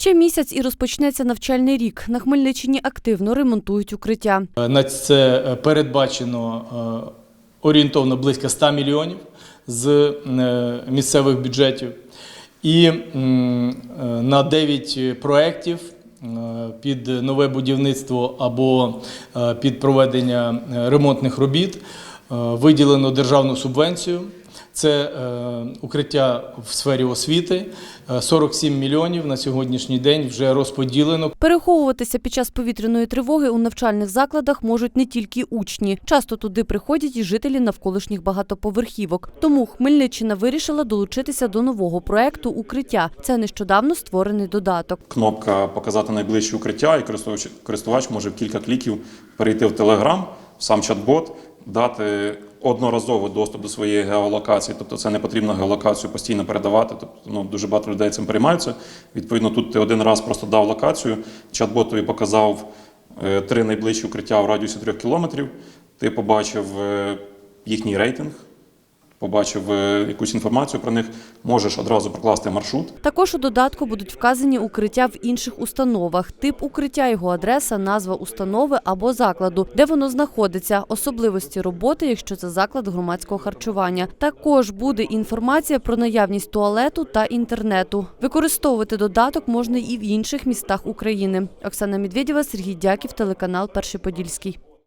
Ще місяць і розпочнеться навчальний рік. На Хмельниччині активно ремонтують укриття. На це е, передбачено е, орієнтовно близько 100 мільйонів з е, місцевих бюджетів. І е, на 9 проєктів е, під нове будівництво або е, під проведення е, ремонтних робіт е, виділено державну субвенцію. Це е, укриття в сфері освіти. Е, 47 мільйонів на сьогоднішній день вже розподілено. Переховуватися під час повітряної тривоги у навчальних закладах можуть не тільки учні. Часто туди приходять і жителі навколишніх багатоповерхівок. Тому Хмельниччина вирішила долучитися до нового проекту Укриття. Це нещодавно створений додаток. кнопка показати найближче укриття, і користувач, користувач може в кілька кліків перейти в в сам чат-бот, дати одноразово доступ до своєї геолокації. Тобто це не потрібно геолокацію постійно передавати. Тобто ну, дуже багато людей цим переймаються. Відповідно, тут ти один раз просто дав локацію, чат-бот тобі показав е, три найближчі укриття в радіусі трьох кілометрів. Ти побачив е, їхній рейтинг, побачив е, якусь інформацію про них, можеш одразу прокласти маршрут. Також у додатку будуть вказані укриття в інших установах, тип укриття, його адреса, назва установи або закладу, де воно знаходиться, особливості роботи, якщо це заклад громадського харчування. Також буде інформація про наявність туалету та інтернету. Використовувати додаток можна і в інших містах України. Оксана Медведєва, Сергій Дяків, телеканал Перший Подільський.